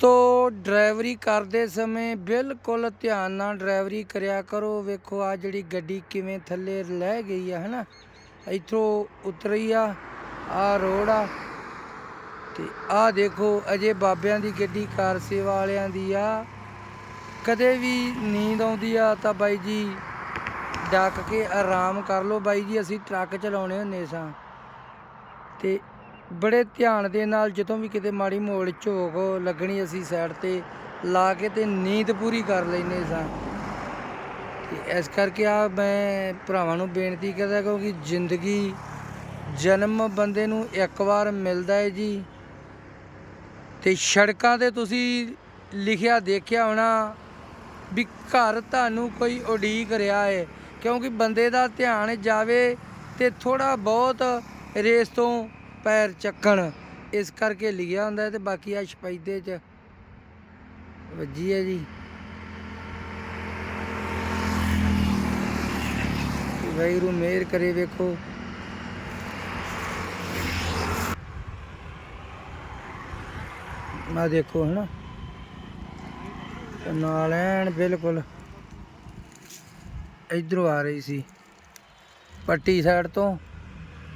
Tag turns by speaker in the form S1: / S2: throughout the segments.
S1: ਦੋਸਤੋ, ਡਰਾਈਵਰੀ ਕਰਦੇ ਸਮੇਂ ਬਿਲਕੁਲ ਧਿਆਨ ਨਾਲ ਡਰਾਈਵਰੀ ਕਰਿਆ ਕਰੋ। ਵੇਖੋ ਆ ਜਿਹੜੀ ਗੱਡੀ ਕਿਵੇਂ ਥੱਲੇ ਲੈ ਗਈ ਆ, ਹਨਾ? ਇੱਥੋਂ ਉਤਰੀ ਆ ਆ ਰੋਡ ਆ। ਤੇ ਆ ਦੇਖੋ, ਅਜੇ ਬਾਬਿਆਂ ਦੀ ਗੱਡੀ, ਕਾਰ ਸੇਵਾ ਵਾਲਿਆਂ ਦੀ ਆ। ਕਦੇ ਵੀ ਨੀਂਦ ਆਉਂਦੀ ਆ ਤਾਂ ਬਾਈ ਜੀ ਡੱਕ ਕੇ ਆਰਾਮ ਕਰ ਲਓ। ਬਾਈ ਜੀ, ਅਸੀਂ ਟਰੱਕ ਚਲਾਉਣੇ ਹੁੰਦੇ ਸਾਂ। ਤੇ ਬੜੇ ਧਿਆਨ ਦੇ ਨਾਲ ਜਦੋਂ ਵੀ ਕਿਤੇ ਮਾੜੀ ਮੋੜ ਝੋਕ ਲੱਗਣੀ ਅਸੀਂ ਸਾਈਡ ਤੇ ਲਾ ਕੇ ਤੇ ਨੀਂਦ ਪੂਰੀ ਕਰ ਲੈਨੇ ਸਾਂ। ਤੇ ਇਸ ਕਰਕੇ ਆ ਮੈਂ ਭਰਾਵਾਂ ਨੂੰ ਬੇਨਤੀ ਕਰਦਾ ਕਿਉਂਕਿ ਜ਼ਿੰਦਗੀ ਜਨਮ ਬੰਦੇ ਨੂੰ ਇੱਕ ਵਾਰ ਮਿਲਦਾ ਹੈ ਜੀ। ਤੇ ਸੜਕਾਂ ਤੇ ਤੁਸੀਂ ਲਿਖਿਆ ਦੇਖਿਆ ਹੋਣਾ ਵੀ ਘਰ ਤੁਹਾਨੂੰ ਕੋਈ ਉਡੀਕ ਰਿਹਾ ਹੈ ਕਿਉਂਕਿ ਬੰਦੇ ਦਾ ਧਿਆਨ ਜਾਵੇ ਤੇ ਥੋੜਾ ਬਹੁਤ ਰੇਸ ਤੋਂ ਪੈਰ ਚੱਕਣ, ਇਸ ਕਰਕੇ ਲਿਖਿਆ ਹੁੰਦਾ ਤੇ ਬਾਕੀ ਆ ਸ਼ਪੈਦੇ ਚ। ਵੱਜੀ ਹੈ ਜੀ। ਤੇ ਵਾਹਿਗੁਰੂ ਮਿਹਰ ਕਰੇ ਵੇਖੋ। ਆ ਦੇਖੋ ਹਨਾ। ਨਾਲ ਐਨ ਬਿਲਕੁਲ ਇਧਰੋਂ ਆ ਰਹੀ ਸੀ। ਪੱਟੀ ਸਾਈਡ ਤੋਂ।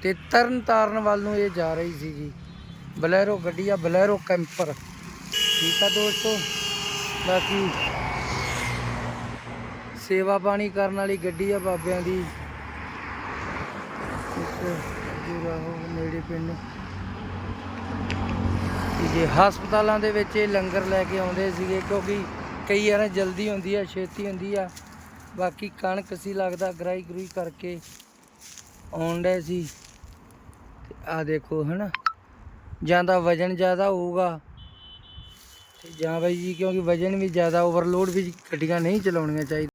S1: ਤੇ ਤਰਨ ਤਾਰਨ ਵੱਲ ਨੂੰ ਇਹ ਜਾ ਰਹੀ ਸੀ ਜੀ। ਬਲੈਰੋ ਗੱਡੀ ਆ, ਬਲੈਰੋ ਕੈਂਪਰ। ਠੀਕ ਆ ਦੋਸਤੋ? ਬਾਕੀ ਸੇਵਾ ਪਾਣੀ ਕਰਨ ਵਾਲੀ ਗੱਡੀ ਆ ਬਾਬਿਆਂ ਦੀ। ਜੁਰਾ ਹੋ ਨੇੜੇ ਪਿੰਡ। ਜੇ ਹਸਪਤਾਲਾਂ ਦੇ ਵਿੱਚ ਇਹ ਲੰਗਰ ਲੈ ਕੇ ਆਉਂਦੇ ਸੀਗੇ, ਕਿਉਂਕਿ ਕਈ ਵਾਰ ਜਲਦੀ ਹੁੰਦੀ ਆ, ਛੇਤੀ ਹੁੰਦੀ ਆ। ਬਾਕੀ ਕਣਕ ਸੀ ਲੱਗਦਾ, ਗਰਾਈ ਗਰੂਈ ਕਰਕੇ ਆਉਣ ਡਏ ਸੀ। ਆ ਦੇਖੋ ਹਨਾ, ਜਾਂ ਤਾਂ ਵਜਨ ਜ਼ਿਆਦਾ ਹੋਊਗਾ ਜਾਂ ਬਾਈ ਜੀ ਕਿਉਂਕਿ ਵਜਨ ਵੀ ਜ਼ਿਆਦਾ ਓਵਰਲੋਡ ਵੀ ਗੱਡੀਆਂ ਨਹੀਂ ਚਲਾਉਣੀਆਂ ਚਾਹੀਦੀਆਂ।